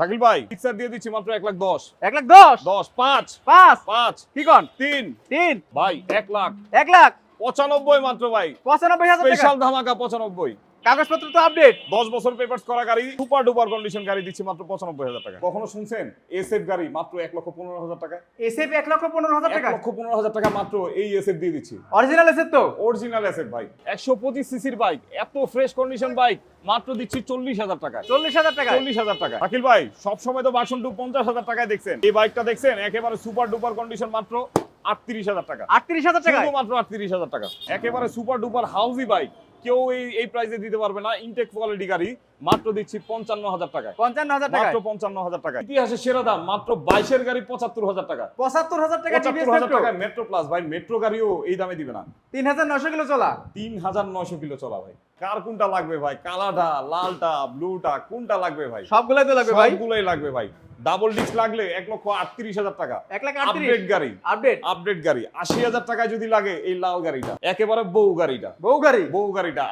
শাকিল ভাই। পিকচার দিয়ে দিচ্ছি মাত্র এক লাখ দশ। এক লাখ দশ? দশ পাঁচ। পাঁচ? পাঁচ। কি কন? তিন। তিন? ভাই এক লাখ। এক লাখ? পঁচানব্বই মাত্র ভাই। পঁচানব্বই হাজার স্পেশাল ধামাকা পঁচানব্বই। কাগজপত্র তো আপডেট দশ বছর পেপারস করা গাড়ি সুপার ডুপার কন্ডিশন গাড়ি দিচ্ছি মাত্র পঁচানব্বই হাজার টাকা। কখনো শুনছেন? এসএফ গাড়ি মাত্র এক লক্ষ পনেরো হাজার টাকা। এসএফ এক লক্ষ পনেরো হাজার এক টাকা লক্ষ পনেরো হাজার টাকা মাত্র এই এসএফ দিয়ে দিচ্ছি। অরিজিনাল এসএফ তো? অরিজিনাল এসএফ ভাই একশো পঁচিশ সিসির বাইক এত ফ্রেশ কন্ডিশন বাইক মাত্র দিচ্ছি চল্লিশ হাজার টাকা। চল্লিশ হাজার টাকা? চল্লিশ হাজার টাকা। আকিল ভাই সবসময় তো বাসন টু পঞ্চাশ হাজার টাকায় দেখছেন। এই বাইকটা দেখছেন? একেবারে সুপার ডুপার কন্ডিশন মাত্র আটত্রিশ হাজার টাকা। আটত্রিশ হাজার টাকা মাত্র আটত্রিশ হাজার টাকা। একেবারে সুপার ডুপার হাউজি বাইক কেউ এই এই প্রাইসে দিতে পারবে না। ইনটেক কোয়ালিটি গাড়ি। মাত্র দিচ্ছি পঞ্চান্ন হাজার টাকা পঞ্চান্ন হাজার টাকা মাত্র পঞ্চান্ন হাজার টাকা ইতিহাসে সেরা দাম মাত্র বাইশের গাড়ি পঁচাত্তর হাজার টাকা পঁচাত্তর হাজার টাকা পঁচাত্তর হাজার মেট্রো টাকা মেট্রো প্লাস ভাই মেট্রো গাড়িও এই দামে দিবে না। তিন হাজার নশো কিলো চলা? তিন হাজার নয়শো কিলো চলা ভাই। কার কোনটা লাগবে ভাই? কালাটা লালটা ব্লুটা কোনটা লাগবে ভাই? সবগুলাই তো লাগবে ভাই। সবগুলোই লাগবে ভাই। ডাবল ডিস্ক লাগলে এক লক্ষ আটত্রিশ হাজার টাকা। এক লাখ আপডেট গাড়ি। আপডেট আপডেট গাড়ি। আশি হাজার টাকায় যদি লাগে এই লাল গাড়িটা। একেবারে বউ গাড়িটা। বউ গাড়ি? বউ গাড়িটা।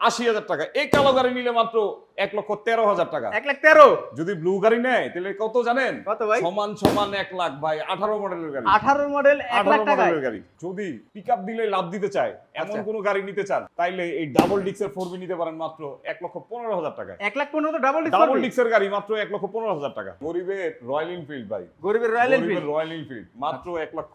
আশি হাজার টাকা। এই কালো গাড়ি নিলে মাত্র এক লক্ষ তেরো হাজার টাকা। এক লাখ তেরো? যদি ব্লু গাড়ি নেয় তাহলে কত জানেন? কত ভাই? সমান সমান এক লাখ ভাই আঠারো মডেলের গাড়ি। আঠারো মডেল আঠারো মডেলের গাড়ি। যদি পিক আপ দিলে লাভ দিতে চায় এমন আচ্ছা। কোন গাড়ি নিতে চান তাইলে এই ডাবল ডিক্সের ফোর নিতে পারেন মাত্র এক লক্ষ পনেরো হাজার টাকা এক লাখ পনেরো ডাবল ডাবল ডিক্সের গাড়ি মাত্র এক লক্ষ পনেরো হাজার টাকা। গরিবের রয়্যাল এনফিল্ড ভাই। গরিবের রয়্যাল এনফিল্ড রয়্যাল এনফিল্ড মাত্র এক লক্ষ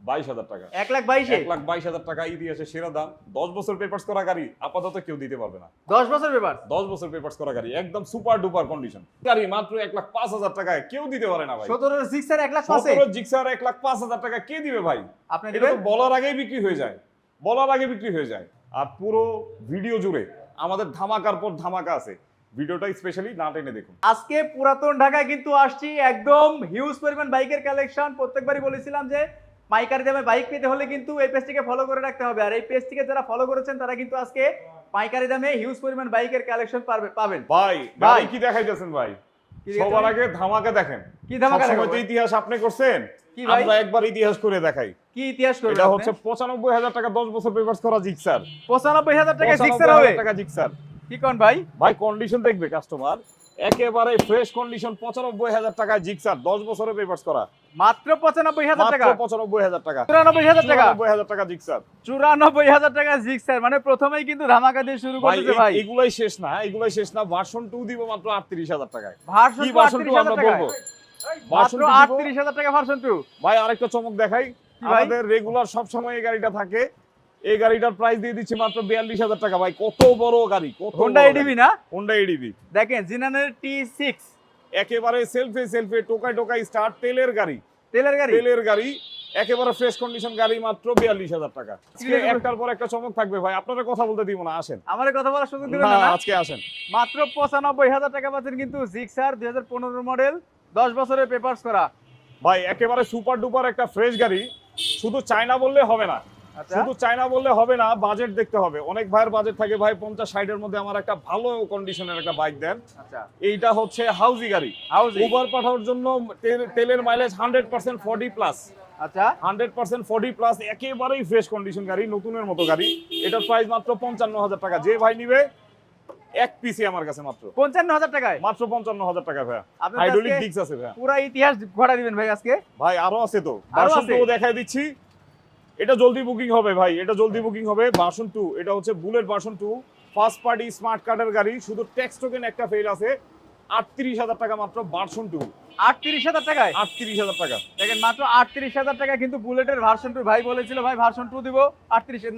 বাইশ হাজার টাকা। এক লাখ বাইশে? এক লাখ বাইশ হাজার টাকা ইতিহাসে সেরা দাম। দশ বছর পেপার্স করা গাড়ি আপাতত কেউ দিতে পারবে না। দশ বছর ব্যাপার দশ বছর পেপার্স করা গাড়ি একদম সুপার ডুপার কন্ডিশন গাড়ি মাত্র এক লাখ পাঁচ হাজার টাকায় কেউ দিতে পারে না ভাই। সতেরো সিক্স আর এক লাখ সতেরো জিক্সার এক লাখ পাঁচ হাজার টাকা কে দিবে ভাই? আপনি এটা তো বলার আগেই বিক্রি হয়ে যায়। বলার আগে বিক্রি হয়ে যায়। আর পুরো ভিডিও জুড়ে আমাদের ধামাকার পর ধামাকা আছে। ভিডিওটা স্পেশালি না টেনে দেখুন। আজকে পুরাতন ঢাকায় কিন্তু আসছি একদম হিউজ পরিমাণ বাইকের কালেকশন প্রত্যেকবারই বলেছিলাম যে পাইকারি দামে বাইক পেতে হলে কিন্তু এই পেজটিকে ফলো করে রাখতে হবে। আর এই পেজটিকে যারা ফলো করেছেন তারা কিন্তু আজকে পাইকারি দামে হিউজ পরিমাণ বাইকের কালেকশন পাবে পাবেন। ভাই ভাই। কি দেখাইতেছেন ভাই? সবার আগে ধামাকা দেখেন। কি ধামাকা তো ইতিহাস আপনি করছেন কি ভাই? আমরা একবার ইতিহাস করে দেখাই। কি ইতিহাস করবেন এটা হচ্ছে পঁচানব্বই হাজার টাকা দশ বছর পেপার্স করা জিক্সার পঁচানব্বই হাজার টাকা পঁচানব্বই সিক্সার হবে? টাকা জিক্সার কি কোন ভাই? ভাই কন্ডিশন দেখবে কাস্টমার একেবারে ফ্রেশ কন্ডিশন পঁচানব্বই হাজার টাকা জিক্সার দশ বছরের পেপার্স করা। মাত্র পঁচানব্বই হাজার টাকা? পঁচানব্বই হাজার টাকা। চুরানব্বই হাজার টাকা? চুরানব্বই হাজার টাকা জিক্সার চুরানব্বই হাজার টাকা জিক্সার মানে প্রথমেই কিন্তু ধামাকা দিয়ে শুরু করতেছে ভাই। এগুলাই শেষ না এগুলাই শেষ না ভার্সন টু দিব মাত্র আটত্রিশ হাজার টাকায়। ভার্সন ভার্সন টু আমরা বলব? মাত্র ভার্সন আটত্রিশ হাজার টাকা ভার্সন টু ভাই আরেকটা চমক দেখাই। আমাদের রেগুলার সব সময় এই গাড়িটা থাকে। এই গাড়িটার প্রাইস দিয়ে দিচ্ছি মাত্র বিয়াল্লিশ হাজার টাকা। ভাই কত বড় গাড়ি কত হোন্ডা এডিবি না? হোন্ডা এডিবি দেখেন জিনানের টি সিক্স একেবারে সেলফে সেলফে টোকাই টোকাই স্টার্ট তেলের গাড়ি। তেলের গাড়ি? তেলের গাড়ি একেবারে ফ্রেশ কন্ডিশন গাড়ি মাত্র বিয়াল্লিশ হাজার টাকা। একটার পর একটা চমক থাকবে ভাই। আপনারা কথা বলতে দিব না আসেন। আমার কথা বলার সুযোগ দিবেন না? আজকে আসেন। মাত্র পঁচানব্বই হাজার টাকা পাচ্ছেন কিন্তু জিক্সার দুই হাজার পনেরো মডেল দশ বছরের পেপার্স করা। ভাই একেবারে সুপার ডুপার একটা ফ্রেশ গাড়ি। শুধু চায়না বললে হবে না। শুধু চায়না বললে হবে না বাজেট দেখতে হবে। অনেক ভাইয়ের বাজেট থাকে। ভাই পঞ্চাশ ষাটের মধ্যে আমার একটা ভালো কন্ডিশনের একটা বাইক দেন। আচ্ছা। এইটা হচ্ছে হাউজি গাড়ি। হাউজিং উবার পাঠানোর জন্য তেলের mileage hundred percent forty plus আচ্ছা। হান্ড্রেড পার্সেন্ট ফর্টি প্লাস একেবারেই ফ্রেশ কন্ডিশন গাড়ি নতুনের মতো গাড়ি। এটার প্রাইস মাত্র পঞ্চান্ন হাজার টাকা। যে ভাই নিবে এক পিসি আমার কাছে মাত্র। পঞ্চান্ন হাজার টাকায়? মাত্র পঞ্চান্ন হাজার টাকা ভাইয়া। হাইড্রোলিক আছে পুরা ইতিহাস ঘটা দিবেন ভাই আজকে? ভাই আরও আছে তো। দেখাই দিচ্ছি। এটা জলদি বুকিং হবে ভাই, এটা জলদি বুকিং হবে। ভার্সন টু এটা হচ্ছে bullet version two first party smart কার্ডের গাড়ি, শুধু ট্যাক্স টোকেন একটা ফেল আছে। আটত্রিশ হাজার টাকা মাত্র ভার্সন টু আটত্রিশ হাজার টাকায়? আটত্রিশ হাজার টাকা। দেখেন মাত্র আটত্রিশ হাজার টাকা কিন্তু বুলেটের ভার্সন টু ভাই বলেছিল ভাই ভার্সন টু দিব।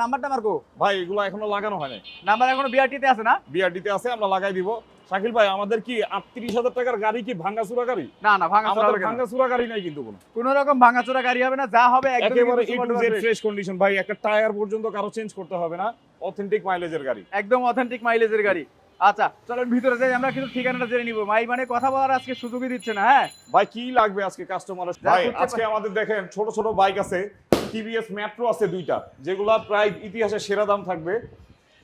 নাম্বারটা মার্কো ভাই এগুলো এখনও লাগানো হয় নাই। নাম্বার এখনও বিআরটিতে আছে না? বিআরডিতে আছে আমরা লাগাই দিব। শাকিল ভাই আমাদের কি আটত্রিশ হাজার টাকার গাড়ি কি ভাঙ্গাচুরা গাড়ি? না না ভাঙা আমাদের ভাঙ্গাচুরা গাড়ি নাই কিন্তু কোনো। কোন রকম ভাঙাচোরা গাড়ি হবে না যা হবে একেবারে ফ্রেশ কন্ডিশন ভাই একটা টায়ার পর্যন্ত কারও চেঞ্জ করতে হবে না। অথেন্টিক মাইলেজের গাড়ি। একদম অথেন্টিক মাইলেজের গাড়ি। আচ্ছা চলেন ভিতরে যাই আমরা কিন্তু ঠিকানাটা জেনে নিব। মাই মানে কথা বলার আজকে সুযোগই দিচ্ছে না হ্যাঁ? ভাই কি লাগবে আজকে কাস্টমার ভাই আজকে আমাদের দেখেন ছোট ছোট বাইক আছে টিভিএস মেট্রো আছে দুইটা যেগুলো প্রায় ইতিহাসে সেরা দাম থাকবে।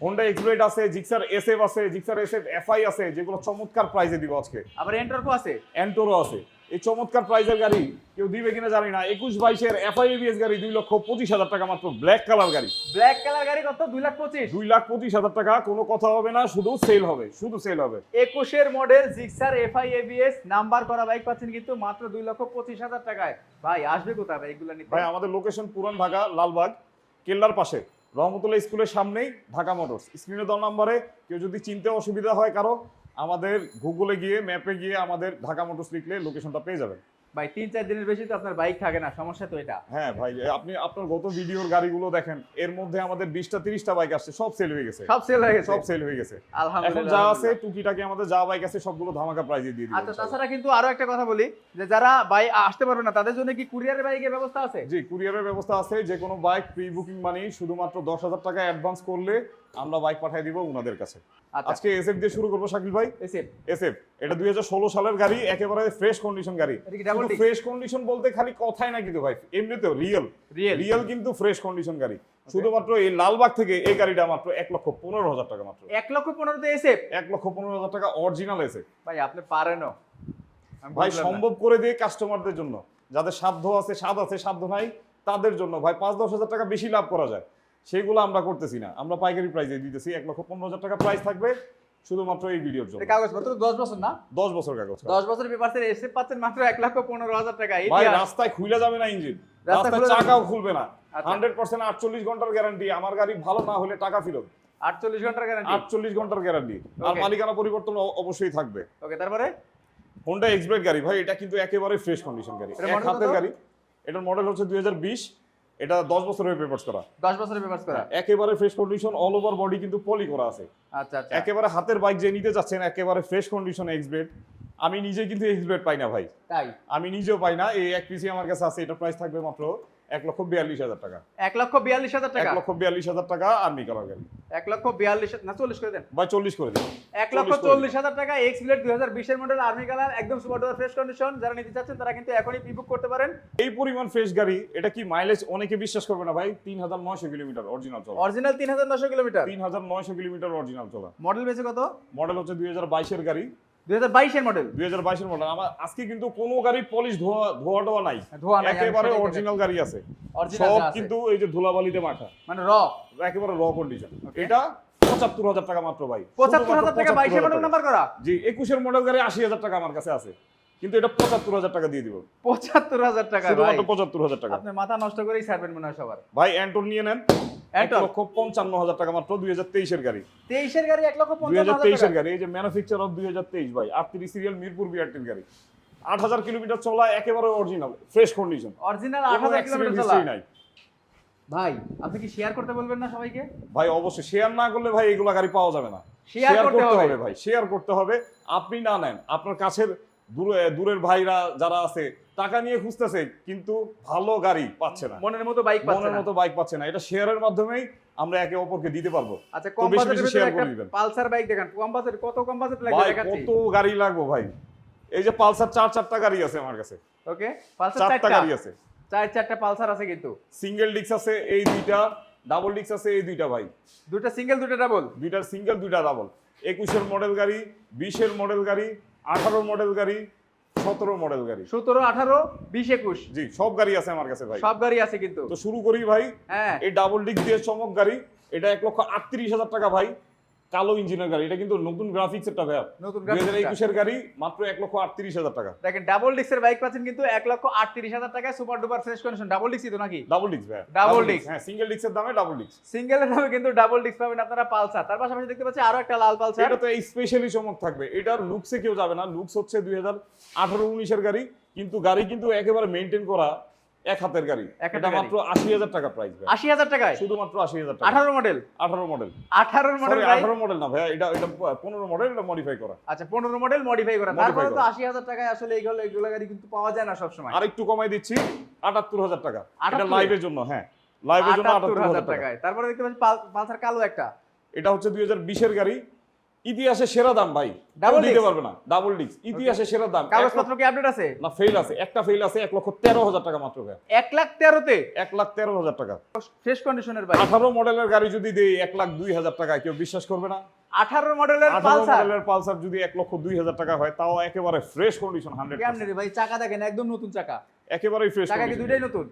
হোন্ডা এক্সপ্লেড আছে জিক্সার এসএফ আছে জিক্সার এসএফ এফআই আছে যেগুলো চমৎকার প্রাইজে দিব আজকে। আবার এন্টারকো আছে? এন্টোরো আছে। এই চমৎকার প্রাইজের গাড়ি কেউ দিবে কিনা জানি না। একুশ বাইশের এফআইএবিএস গাড়ি দুই লক্ষ পঁচিশ হাজার টাকা মাত্র। ব্ল্যাক কালার গাড়ি। ব্ল্যাক কালার গাড়ি কত? দুই লাখ পঁচিশ। দুই লাখ পঁচিশ হাজার টাকা কোনো কথা হবে না শুধু সেল হবে শুধু সেল হবে। একুশের model Gixxer FI ABS number করা বাইক পাচ্ছেন কিন্তু মাত্র দুই লক্ষ পঁচিশ হাজার টাকায়। ভাই আসবে কোথায় ভাই এগুলো নিতে? ভাই আমাদের লোকেশন পুরান ঢাকা লালবাগ কেল্লার পাশে। রহমতুল্লাহ স্কুলের সামনেই ঢাকা মোটরস। স্ক্রিনে দেওয়া নাম্বারে কেউ যদি চিনতে অসুবিধা হয় কারও আমাদের গুগলে গিয়ে ম্যাপে গিয়ে আমাদের ঢাকা মোটরস লিখলে লোকেশনটা পেয়ে যাবেন। ভাই তিন চার দিনের বেশি তো আপনার বাইক থাকে না সমস্যা তো এটা। হ্যাঁ ভাই আপনি আপনার গত ভিডিওর গাড়িগুলো দেখেন এর মধ্যে আমাদের বিশটা তিরিশটা বাইক আসছে সব সেল হয়ে গেছে। সব সেল হয়ে গেছে? সব সেল হয়ে গেছে। এখন আলহামদুলিল্লাহ যা আছে। টুকিটাকি আমাদের যা বাইক আছে সবগুলো ধামাকা প্রাইজে দিয়ে দিবেন আচ্ছা তাছাড়া কিন্তু আরও একটা কথা বলি যে যারা বাই আসতে পারবে না তাদের জন্য কি কুরিয়ারের বাইকের ব্যবস্থা আছে? জি কুরিয়ারের ব্যবস্থা আছে যে কোনো বাইক প্রি বুকিং মানি শুধুমাত্র দশ হাজার টাকা অ্যাডভান্স করলে আমরা বাইক পাঠিয়ে দিব ওনাদের কাছে। আচ্ছা। আজকে এসএফ দিয়ে শুরু করব শাকিল ভাই? এসে এসএফ এটা দুই হাজার ষোলো সালের গাড়ি একেবারে ফ্রেশ কন্ডিশন গাড়ি। ফ্রেশ কন্ডিশন বলতে খালি কথাই না কিন্তু ভাই এমনিতেও রিয়েল রিয়েল কিন্তু ফ্রেশ কন্ডিশন গাড়ি। শুধুমাত্র এই লালবাগ থেকে এই গাড়িটা মাত্র এক লক্ষ পনেরো হাজার টাকা মাত্র। এক লক্ষ পনেরোতে এসে এক লক্ষ পনেরো হাজার টাকা অরিজিনাল এসে ভাই আপনি পারেনও। আমি ভাই সম্ভব করে দিয়ে কাস্টমারদের জন্য। যাদের সাধ্য আছে স্বাদ আছে সাধ্য নাই তাদের জন্য। ভাই পাঁচ দশ হাজার টাকা বেশি লাভ করা যায়। সেগুলো আমরা করতেছি না। আমরা পাইকারি প্রাইজে দিতেছি। এক লক্ষ পনেরো হাজার টাকা প্রাইস থাকবে শুধুমাত্র এই ভিডিওর জন্য। কাগজপত্র দশ বছর না? দশ বছর কাগজ দশ বছর পেপারসের এসে পাচ্ছেন মাত্র এক লক্ষ পনেরো হাজার টাকা। ভাই রাস্তায় খুলে যাবে না ইঞ্জিন রাস্তায় চাকাও খুলবে না। আচ্ছা। হান্ড্রেড পার্সেন্ট আটচল্লিশ ঘণ্টার গ্যারান্টি আমার গাড়ি ভালো না হলে টাকা ফেরত। আটচল্লিশ ঘণ্টার গ্যারান্টি আটচল্লিশ ঘণ্টার গ্যারান্টি আর মালিকানা পরিবর্তন অবশ্যই থাকবে। ওকে তারপরে? হোন্ডা এক্সব্রেড গাড়ি। ভাই এটা কিন্তু একেবারে ফ্রেশ কন্ডিশন গাড়ি। এক হাতের গাড়ি। এটার মডেল হচ্ছে দুই হাজার বিশ। এটা দশ বছরের পেপার্স করা। দশ বছরের পেপারস করা। একেবারে fresh condition all over body কিন্তু পলি করা আছে। আচ্ছা আচ্ছা। একেবারে হাতের বাইক যে নিতে যাচ্ছেন একেবারে ফ্রেশ কন্ডিশন এক্সবেট আমি নিজে কিন্তু এক্সবেট পাই না ভাই। তাই? আমি নিজেও পাই না এই এক পিসি আমার কাছে আছে এটা প্রাইস থাকবে মাত্র এক লক্ষ বিয়াল্লিশ হাজার টাকা। এক লক্ষ বিয়াল্লিশ হাজার এক টাকা লক্ষ বিয়াল্লিশ হাজার টাকা আর্মি কালার গাড়ি এক লক্ষ বিয়াল্লিশ না চল্লিশ করে দেন। বা চল্লিশ করে দিন। এক লক্ষ চল্লিশ হাজার টাকা এক্স প্লেট দুই হাজার বিশের মডেল আর্মি কালার একদম সুপার ডুপার ফ্রেশ কন্ডিশন যারা নিতে চাচ্ছেন তারা কিন্তু এখনই প্রিবুক করতে পারেন। এই পরিমাণ ফ্রেশ গাড়ি এটা কি মাইলেজ অনেকে বিশ্বাস করবে না ভাই? তিন হাজার নয়শো কিলোমিটার অরিজিনাল চলা। অরিজিনাল তিন হাজার নশো কিলোমিটার? তিন হাজার নয়শো কিলোমিটার অরিজিনাল চলা। মডেল বেশি কত? মডেল হচ্ছে দুই হাজার বাইশের গাড়ি। দুই হাজার বাইশের মডেল দুই হাজার বাইশের মডেল আমার আজকে কিন্তু কোনো গাড়ি পলিশ ধোয়া ধোয়া টোয়া নাই। ধোয়া নাই, একেবারে অরিজিনাল গাড়ি আছে। সব কিন্তু এই যে ধুলাবালিতে মাখা। মানে র একেবারে র কন্ডিশন এটা পঁচাত্তর হাজার টাকা মাত্র ভাই। পঁচাত্তর হাজার টাকা 75,000 বাইশের মডেল। নাম্বার করা? জি একুশের মডেল গাড়ি আশি হাজার টাকা আমার কাছে আছে। কিন্তু এটা পঁচাত্তর হাজার টাকা দিয়ে দিব। পঁচাত্তর হাজার টাকা শুধুমাত্র পঁচাত্তর হাজার টাকা। আপনি মাথা নষ্ট করেই ছাড়বেন মনে হয় সবার। ভাই অ্যান্টন নিয়ে নেন। এক লক্ষ পঞ্চান্ন হাজার টাকা মাত্র দুই হাজার তেইশের গাড়ি। তেইশের গাড়ি এক লক্ষ দুই হাজার হাজার তেইশের গাড়ি এই যে ম্যানুফ্যাকচার অফ দুই হাজার তেইশ ভাই আটত্রিশ সিরিয়াল মিরপুর বিআরটির গাড়ি। আট হাজার কিলোমিটার চলা একেবারে অরিজিনাল ফ্রেশ কন্ডিশন অরিজিনাল আট হাজার কিলোমিটার চলা। নাই। ভাই আপনি কি শেয়ার করতে বলবেন না সবাইকে? ভাই অবশ্যই। শেয়ার না করলে ভাই এগুলা গাড়ি পাওয়া যাবে না। শেয়ার করতে হবে। ভাই। শেয়ার করতে হবে। আপনি না নেন আপনার কাছের দূরে দূরের ভাইরা যারা আছে টাকা নিয়ে খুঁজতেছে কিন্তু ভালো গাড়ি পাচ্ছে না। মনের মতো বাইক পাচ্ছে মনের মতো বাইক পাচ্ছে না। এটা শেয়ারের মাধ্যমেই আমরা একে অপরকে দিতে পারব। আচ্ছা কম বাজেটের করে দিবেন। পালসার বাইক দেখান। কম বাজেট কত কম বাজেট লাগবে দেখাচ্ছি? কত গাড়ি লাগবো ভাই? এই যে পালসার চার চারটা গাড়ি আছে আমার কাছে। ওকে পালসার চারটা গাড়ি আছে। চার চারটা পালসার আছে কিন্তু। সিঙ্গেল ডিক্স আছে এই দুইটা। ডাবল ডিক্স আছে এই দুইটা ভাই। দুটো সিঙ্গেল দুটো ডাবল দুইটার সিঙ্গেল দুইটা ডাবল একুশের মডেল গাড়ি বিশের মডেল গাড়ি আঠারো মডেল গাড়ি সতেরো মডেল গাড়ি। সতেরো আঠারো বিশ একুশ। জি সব গাড়ি আছে আমার কাছে ভাই। সব গাড়ি আছে কিন্তু। তো শুরু করি ভাই হ্যাঁ। এই ডাবল ডিক দিয়ে চমক গাড়ি এটা এক লক্ষ আটত্রিশ হাজার টাকা ভাই। কালো ইঞ্জিনের গাড়ি এটা কিন্তু নতুন গ্রাফিক্স এর টাকা নতুন দুই হাজার একুশের গাড়ি মাত্র এক লক্ষ আটত্রিশ হাজার টাকা। দেখেন ডাবল ডিক্সের বাইক পাচ্ছেন কিন্তু এক লক্ষ আটত্রিশ হাজার টাকায় super duper fresh condition double ডিক্সই তো নাকি? ডাবল ডিক্স ভাই Double disc। হ্যাঁ সিঙ্গেল ডিক্সের দামে ডাবল ডিক্স সিঙ্গেলের দামে কিন্তু ডাবল ডিক্স পাবেন আপনারা পালসার। তার পাশাপাশি দেখতে পাচ্ছি আরও একটা লাল পালসার। এটা তো এই স্পেশালি চমক থাকবে। এটার লুকসে কেউ যাবে না। লুকস হচ্ছে দুই হাজার আঠারো উনিশের গাড়ি। কিন্তু গাড়ি কিন্তু একেবারে মেনটেন করা এক হাতের গাড়ি। এটা মাত্র আশি হাজার টাকা প্রাইস ভাই। আশি হাজার টাকায়? শুধুমাত্র আশি হাজার টাকা। আঠারো মডেল আঠারো মডেল আঠারোর মডেল সরি আঠারো মডেল না ভাইয়া এটা এটা পনেরো মডেল এটা মডিফাই করা। আচ্ছা পনেরো মডেল মডিফাই করা। তারপরে তো করা। আশি হাজার টাকায় আসলে এইগুলো এগুলো গাড়ি কিন্তু পাওয়া যায় না সবসময়। আর একটু কমাই দিচ্ছি আটাত্তর হাজার টাকা। এটা 78 লাইভের জন্য হ্যাঁ। লাইভের জন্য আটাত্তর আটাত্তর হাজার হাজার টাকা। টাকায় তারপরে দেখতে পাচ্ছি পালসার কালো একটা। এটা হচ্ছে দুই হাজার বিশের গাড়ি। ইতিহাসে সেরা দাম ভাই। কেউ দিতে পারবে না। ডাবল ডিস্ক ইতিহাসে সেরা দাম। কাগজপত্র কি আপডেট আছে? না ফেল আছে। একটা ফেল আছে এক লক্ষ তেরো হাজার টাকা মাত্র এক লাখ তেরোতে? এক লাখ তেরো হাজার টাকা। ফ্রেশ কন্ডিশনের বাইক আঠারো মডেলের গাড়ি যদি দেই এক লাখ দুই হাজার টাকা কেউ বিশ্বাস করবে না? আঠারো মডেলের পালসার। মডেলের পালসার যদি এক লক্ষ দুই হাজার টাকা হয় তাও একেবারে ফ্রেশ কন্ডিশন হান্ড্রেড কেমনে রে ভাই? চাকা দেখেন একদম নতুন চাকা। একেবারেই ফ্রেশ চাকা কি দুইটাই নতুন?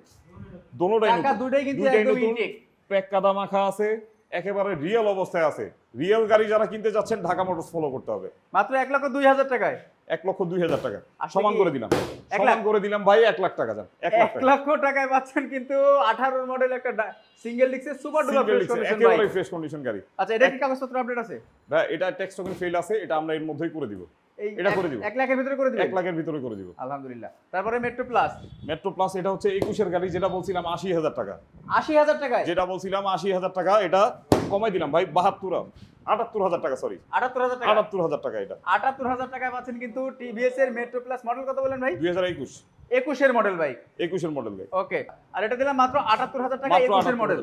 দোনোটাই নতুন। দুইটাই কিন্তু একদম ইনটেক প্যাক কাদা মাখা আছে একেবারে রিয়েল অবস্থায় আছে। রিয়েল গাড়ি যারা কিনতে যাচ্ছেন ঢাকা মোটরস ফলো করতে হবে। মাত্র এক লক্ষ দুই হাজার টাকায়? এক লক্ষ দুই হাজার টাকা। সমান করে দিলাম। সমান? করে দিলাম ভাই এক লাখ টাকা যান। এক লক্ষ টাকায় পাচ্ছেন কিন্তু আঠারো মডেল একটা সিঙ্গেল ডিক্সের সুপার ডুপার ফ্রেশ কন্ডিশন একেবারে ফ্রেশ কন্ডিশন গাড়ি। আচ্ছা এটা কি কাগজপত্র আপডেট আছে? ভাই এটা ট্যাক্স টোকেন ফেল আছে এটা আমরা এর মধ্যেই করে দিব। এটা করে দিব। এক লাখের ভিতরে করে দিবেন এক লাখের ভিতরে করে দিব। আলহামদুলিল্লাহ। তারপরে মেট্রো প্লাস মেট্রো প্লাস এটা হচ্ছে একুশের গাড়ি যেটা বলছিলাম আশি হাজার টাকা। আশি হাজার টাকায়? যেটা বলছিলাম আশি হাজার টাকা এটা কমাই দিলাম ভাই বাহাত্তর আটাত্তর হাজার টাকা সরি আটাত্তর হাজার টাকা? আটাত্তর হাজার টাকা এটা। আটাত্তর হাজার টাকায় পাচ্ছেন কিন্তু টিভিএস এর মেট্রো প্লাস মডেল কত বলেন ভাই? মডেল ভাই। মডেল গাড়ি। ওকে আর এটা দিলাম মাত্র আটাত্তর হাজার টাকা মাত্র একুশের মডেল।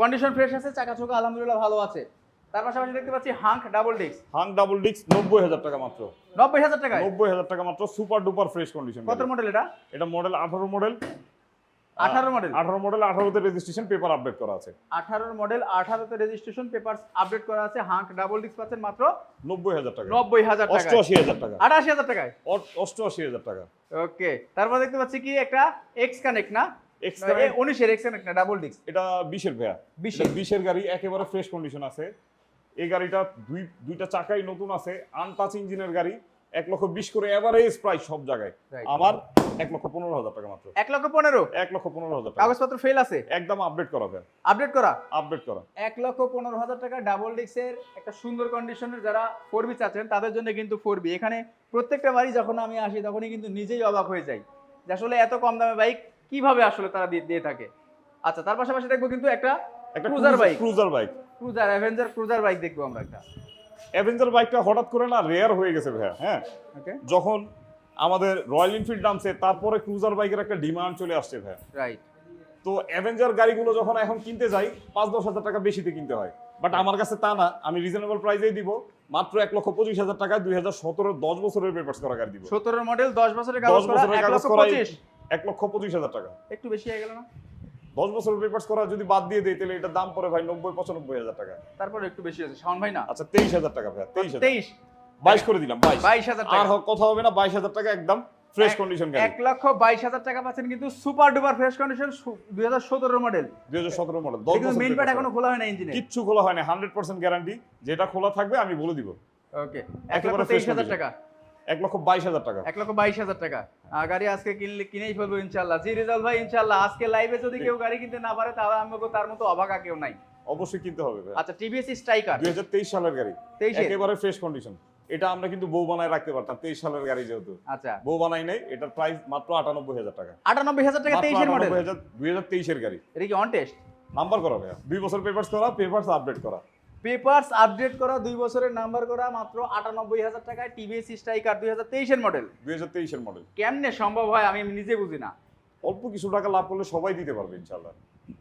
কন্ডিশন ফ্রেশ আছে চাকা চোখা আলহামদুলিল্লাহ ভালো আছে। তার পাশাপাশি দেখতে পাচ্ছি Hunk double disc. Hunk double ডিক্স নব্বই হাজার টাকা মাত্র। নব্বই হাজার টাকায়? নব্বই হাজার টাকা মাত্র সুপার ডুপার ফ্রেশ কন্ডিশন কত মডেল এটা? এটা মডেল আঠারো মডেল আঠারো মডেল আঠারো মডেল আঠারোতে রেজিস্ট্রেশন পেপার আপডেট করা আছে। আঠারোর মডেল আঠারোতে রেজিস্ট্রেশন পেপার আপডেট করা আছে হাঙ্ক ডাবল ডিস্ক পাচ্ছেন মাত্র নব্বই হাজার টাকা। নব্বই হাজার টাকা অষ্টআশি হাজার টাকা। আটাশি হাজার টাকায়? অষ্টআশি হাজার টাকা। ওকে তারপর দেখতে পাচ্ছি কি একটা এক্স কানেক্ট না। উনিশের এক্স কানেক্ট না ডাবল ডিস্ক? এটা বিশের ভেয়া বিশের। বিশের গাড়ি একেবারে ফ্রেশ কন্ডিশন আছে। এই গাড়িটা দুই দুইটা চাকাই নতুন আছে আনটাচ ইঞ্জিনের গাড়ি এক লক্ষ বিশ করে এভারেজ প্রাইস সব জায়গায়. আমার এক লক্ষ পনেরো হাজার টাকা মাত্র। এক লক্ষ পনেরো? এক লক্ষ পনেরো হাজার টাকা। কাগজপত্র ফেল আছে? একদম আপডেট করা ভাই আপডেট করা? আপডেট করা। এক লক্ষ পনেরো হাজার টাকা ডাবল ডিক্সের একটা সুন্দর কন্ডিশনের যারা ফোর বি চাচ্ছেন তাদের জন্য কিন্তু ফোর বি এখানে প্রত্যেকটা বাড়ি যখন আমি আসি তখনই কিন্তু নিজেই অবাক হয়ে যাই যে আসলে এত কম দামে বাইক কীভাবে আসলে তারা দিয়ে দিয়ে থাকে। আচ্ছা তার পাশাপাশি দেখব কিন্তু একটা একটা Cruiser bike। Cruiser bike cruiser Avenger cruiser bike দেখব আমরা একটা। অ্যাভেঞ্জার বাইকটা হঠাৎ করে না রেয়ার হয়ে গেছে ভাইয়া হ্যাঁ? যখন আমাদের রয়্যাল এনফিল্ড নামছে তারপরে ক্রুজার বাইকের একটা ডিমান্ড চলে আসছে ভাইয়া। রাইট তো অ্যাভেঞ্জার গাড়িগুলো যখন এখন কিনতে যাই পাঁচ দশ হাজার টাকা বেশিতে কিনতে হয়। বাট আমার কাছে তা না আমি রিজনেবল প্রাইসেই দিব মাত্র এক লক্ষ পঁচিশ হাজার টাকা দুই হাজার সতেরো দশ বছরের পেপার্স করা গাড়ি দিব। সতেরো মডেল দশ বছরের কাগজ করা এক লক্ষ পঁচিশ হাজার টাকা। একটু বেশি হয়ে গেল না? দশ বছরের পেপার্স করা যদি বাদ দিয়ে দেয় তাহলে এটার দাম পড়ে ভাই নব্বই পঁচানব্বই হাজার টাকা। তারপরে একটু বেশি আছে। শাওন ভাই না? আচ্ছা তেইশ হাজার টাকা ভাইয়া তেইশ তেইশ। বাইশ করে দিলাম বাইশ। বাইশ হাজার আর কথা হবে না বাইশ হাজার টাকা একদম ফ্রেশ কন্ডিশন গাড়ি। লক্ষ বাইশ হাজার টাকা পাচ্ছেন কিন্তু সুপার ডুপার ফ্রেশ কন্ডিশন দুই হাজার সতেরো মডেল দুই হাজার সতেরো মডেল কিন্তু বছর মেইন এখনও খোলা হয় না ইঞ্জিনে কিচ্ছু খোলা হয় না হান্ড্রেড পার্সেন্ট গ্যারান্টি যেটা খোলা থাকবে আমি বলে দিব। ওকে এক লক্ষ হাজার টাকা। এক লক্ষ বাইশ হাজার টাকা। এক লক্ষ বাইশ হাজার টাকা। গাড়ি আজকে কিনলে কিনেই ফেলব ইনশাল্লাহ। জি রেজাল্ট ভাই ইনশাল্লাহ। আজকে লাইভে যদি কেউ গাড়ি কিনতে না পারে তাহলে আমি তার মতো অবাকা কেউ নাই। অবশ্যই কিনতে হবে আচ্ছা টিভিএস স্ট্রাইকার দুই হাজার তেইশ সালের গাড়ি। তেইশে? একেবারে ফ্রেশ কন্ডিশন এটা আমরা কিন্তু বউ বানায় রাখতে পারতাম তেইশ সালের গাড়ি যেহেতু। আচ্ছা। বউ বানাই নাই এটার প্রাইস মাত্র আটানব্বই হাজার টাকা। আটানব্বই হাজার টাকা তেইশের মডেল দুই হাজার তেইশের গাড়ি। এটা কি অন টেস্ট নাম্বার করা ভাইয়া। দুই বছর পেপার্স করা পেপার্স আপডেট করা। পেপারস আপডেট করা দুই বছরের নাম্বার করা মাত্র আটানব্বই হাজার টাকায় টিভিএস স্ট্রাইকার দুই হাজার তেইশের মডেল। দুই হাজার তেইশের মডেল। কেমনে সম্ভব হয় আমি নিজে বুঝি না। অল্প কিছু টাকা লাভ করলে সবাই দিতে পারবে ইনশাল্লাহ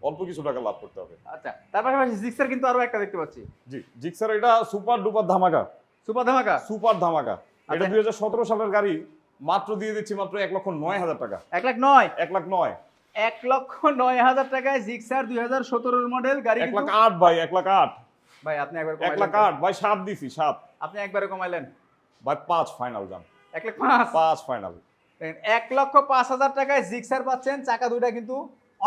অল্প কিছু টাকা লাভ করতে হবে। আচ্ছা তার পাশাপাশি জিক্সার কিন্তু আরও একটা দেখতে পাচ্ছি। জি জিক্সার এটা সুপার ডুপার ধামাকা। সুপার ধামাকা? সুপার ধামাকা। এটা আচ্ছা। দুই হাজার সতেরো সালের গাড়ি মাত্র দিয়ে দিচ্ছি মাত্র এক লক্ষ নয় হাজার টাকা। এক লাখ নয়? এক লাখ নয়। এক লক্ষ নয় হাজার টাকায় জিক্সার দুই হাজার সতেরোর মডেল গাড়ি এক লাখ আট ভাই এক লাখ আট। ভাই আপনি একবার এক লাখ আট ভাই সাত দিছি সাত আপনি একবারে কমাইলেন? ভাই পাঁচ ফাইনাল যান এক লাখ পাঁচ? পাঁচ ফাইনাল এক লক্ষ পাঁচ হাজার টাকায় জিক্সার পাচ্ছেন চাকা দুইটা কিন্তু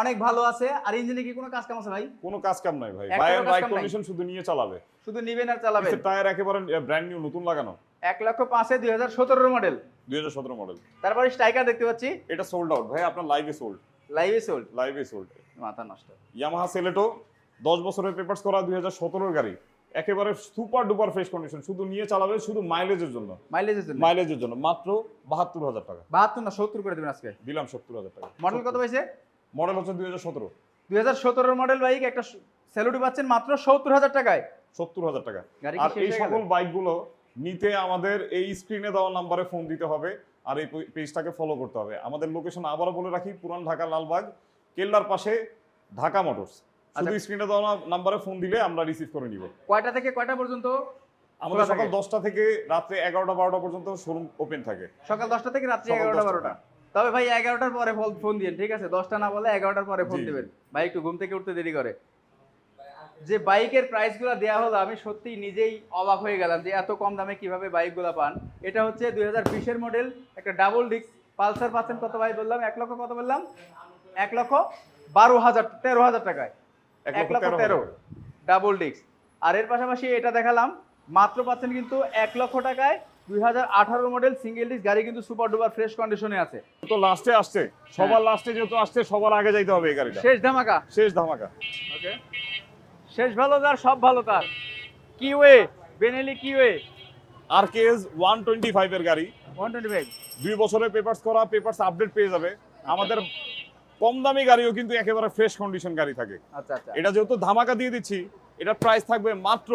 অনেক ভালো আছে। আর ইঞ্জিনে কি কোনো কাজ কাম আছে ভাই? কোনো কাজ কাম নাই ভাই। কাম নাই। কন্ডিশন শুধু নিয়ে চালাবে। শুধু নিবেন আর চালাবেন। টায়ার একেবারে ব্র্যান্ড নিউ নতুন লাগানো। এক লক্ষ পাঁচে দুই হাজার সতেরোর মডেল দুই হাজার সতেরো মডেল তারপরে স্ট্রাইকার দেখতে পাচ্ছি। এটা সোল্ড আউট ভাই আপনার লাইভে সোল্ড লাইভে সোল্ড লাইভে সোল্ড মাথা নষ্ট। ইয়ামাহা সেলেটো দশ বছরের পেপার্স করা দুই হাজার সতেরোর গাড়ি। একেবারে সুপার ডুপার ফ্রেশ কন্ডিশন শুধু নিয়ে চালাবে শুধু মাইলেজের জন্য। মাইলেজের জন্য? মাইলেজের জন্য। মাত্র বাহাত্তর হাজার টাকা। বাহাত্তর না সত্তর করে দেবেন আজকে? দিলাম সত্তর হাজার টাকা। মডেল কত পাইছে? মডেল হচ্ছে দুই হাজার সতেরো। দুই হাজার সতেরোর মডেল বাইক একটা স্যালুটি পাচ্ছেন মাত্র সত্তর হাজার টাকায়। সত্তর হাজার টাকা। আর এই সকল বাইকগুলো নিতে আমাদের এই স্ক্রিনে দেওয়া নাম্বারে ফোন দিতে হবে আর এই পেজটাকে ফলো করতে হবে। আমাদের লোকেশন আবারও বলে রাখি পুরান ঢাকা লালবাগ কেল্লার পাশে ঢাকা মোটরস শুধু আচ্ছা। স্ক্রিনে দেওয়া নাম্বারে ফোন দিলে আমরা রিসিভ করে নিব। কয়টা থেকে কয়টা পর্যন্ত? আমাদের সকাল? দশটা থেকে রাত্রে এগারোটা বারোটা পর্যন্ত শোরুম ওপেন থাকে। সকাল দশটা থেকে রাত্রি এগারোটা বারোটা। তবে ভাই এগারোটার পরে ফোন দিয়ে ঠিক আছে? দশটা না বলে এগারোটার পরে ফোন। দিবেন। ভাই একটু ঘুম থেকে উঠতে দেরি করে। যে বাইকের প্রাইসগুলো দেওয়া হলো আমি সত্যি নিজেই অবাক হয়ে গেলাম যে এত কম দামে কীভাবে বাইকগুলো পান। এটা হচ্ছে দুই হাজার বিশের মডেল একটা ডাবল ডিস্ক পালসার পাচ্ছেন কত ভাই বললাম? এক লক্ষ কত বললাম? এক লক্ষ বারো হাজার তেরো হাজার টাকায়। এক লক্ষ তেরো ডাবল ডিস্ক আর এর পাশাপাশি এটা দেখালাম মাত্র পাচ্ছেন কিন্তু এক লক্ষ টাকায় দুই হাজার আঠারো মডেল সিঙ্গেল ডিস্ক গাড়ি কিন্তু সুপার ডুপার ফ্রেশ কন্ডিশনে আছে। তো লাস্টে আসছে। সবার লাস্টে যেহেতু আসছে সবার আগে যাইতে হবে এই গাড়িটা। শেষ ধামাকা। শেষ ধামাকা। ওকে শেষ ভালো তার সব ভালো তার। কিওয়ে বেনেলি কিওয়ে আর কেএস ওয়ান টোয়েন্টি ফাইভের গাড়ি। ওয়ান টোয়েন্টি ফাইভ দুই বছরের পেপারস করা পেপারস আপডেট পেয়ে যাবে। আমাদের কম দামি গাড়িও কিন্তু একেবারে ফ্রেশ কন্ডিশন গাড়ি থাকে। আচ্ছা আচ্ছা। এটা যেহেতু ধামাকা দিয়ে দিচ্ছি এটার প্রাইস থাকবে মাত্র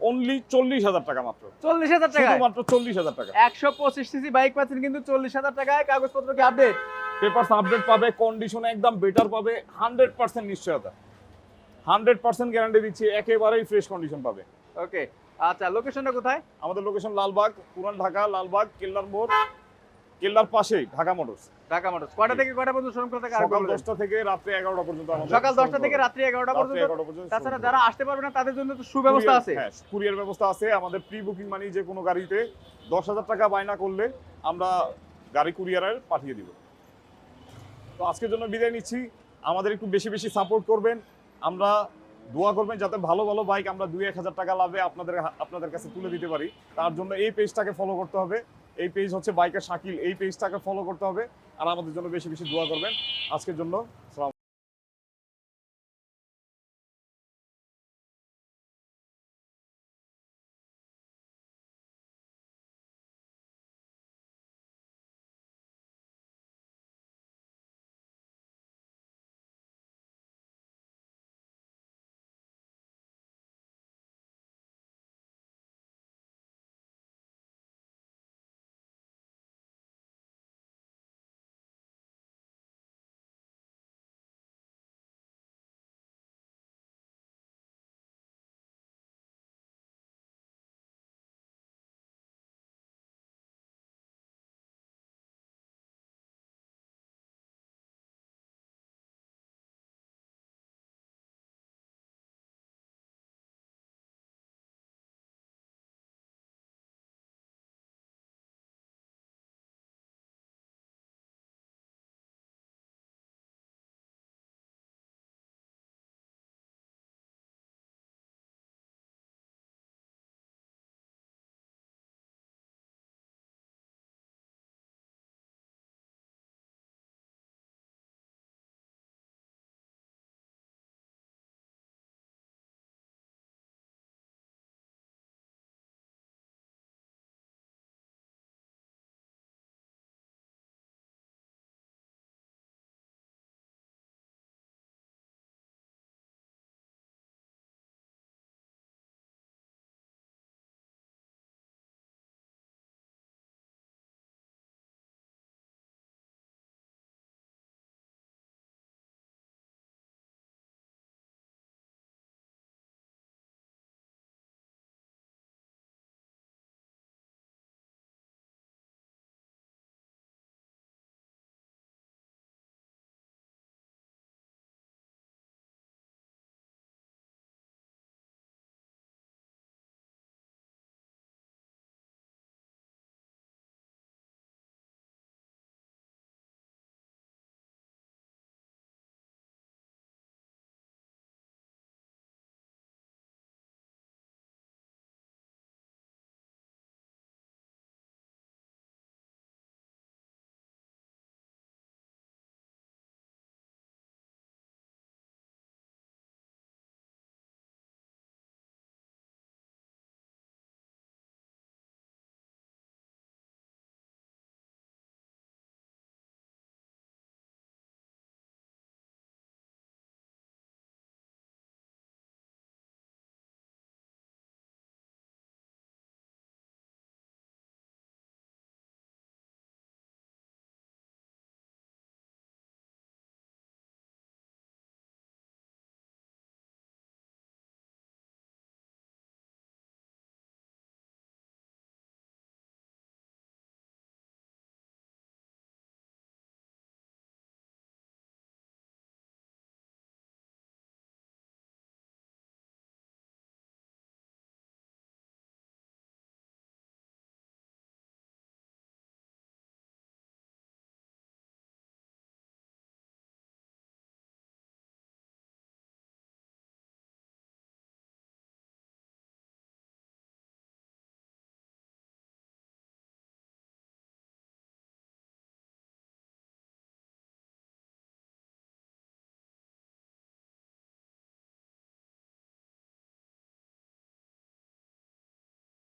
অনলি চল্লিশ হাজার টাকা মাত্র। চল্লিশ হাজার টাকায়? শুধুমাত্র চল্লিশ হাজার টাকা। একশো পঁচিশ সিসি বাইক পাচ্ছেন কিন্তু চল্লিশ হাজার টাকায়। কাগজপত্র কি আপডেট পেপারস আপডেট পাবে কন্ডিশন একদম বেটার পাবে হান্ড্রেড পার্সেন্ট নিশ্চয়তা। হান্ড্রেড পার্সেন্ট গ্যারান্টি দিচ্ছি একেবারেই ফ্রেশ কন্ডিশন পাবে। ওকে আচ্ছা লোকেশনটা কোথায়? আমাদের লোকেশন লালবাগ পুরান ঢাকা লালবাগ কেল্লার মোড়। কেল্লার পাশেই ঢাকা মোটরস। ঢাকা মোটরস। কয়টা থেকে কয়টা পর্যন্ত শোরুম করতে সকাল দশটা থেকে রাত্রে এগারোটা পর্যন্ত আমাদের সকাল দশটা showroom থেকে রাত্রি এগারোটা রাত্রে পর্যন্ত। 11টা পর্যন্ত তাছাড়া যারা আসতে পারবে না তাদের জন্য তো সুব্যবস্থা আছে। হ্যাঁ কুরিয়ার ব্যবস্থা আছে। আমাদের প্রি বুকিং মানি যে কোনো গাড়িতে দশ হাজার টাকা বায়না করলে আমরা গাড়ি কুরিয়ারের পাঠিয়ে দিব। তো আজকের জন্য বিদায় নিচ্ছি। আমাদের একটু বেশি বেশি সাপোর্ট করবেন। আমরা দোয়া করবেন যাতে ভালো ভালো বাইক আমরা দুই এক হাজার টাকা লাভে আপনাদের আপনাদের কাছে তুলে দিতে পারি। তার জন্য এই পেজটাকে ফলো করতে হবে। এই পেজ হচ্ছে বাইকার শাকিল, এই পেজটাকে ফলো করতে হবে। আর আমাদের জন্য বেশি বেশি দোয়া করবেন। আজকের জন্য সালাম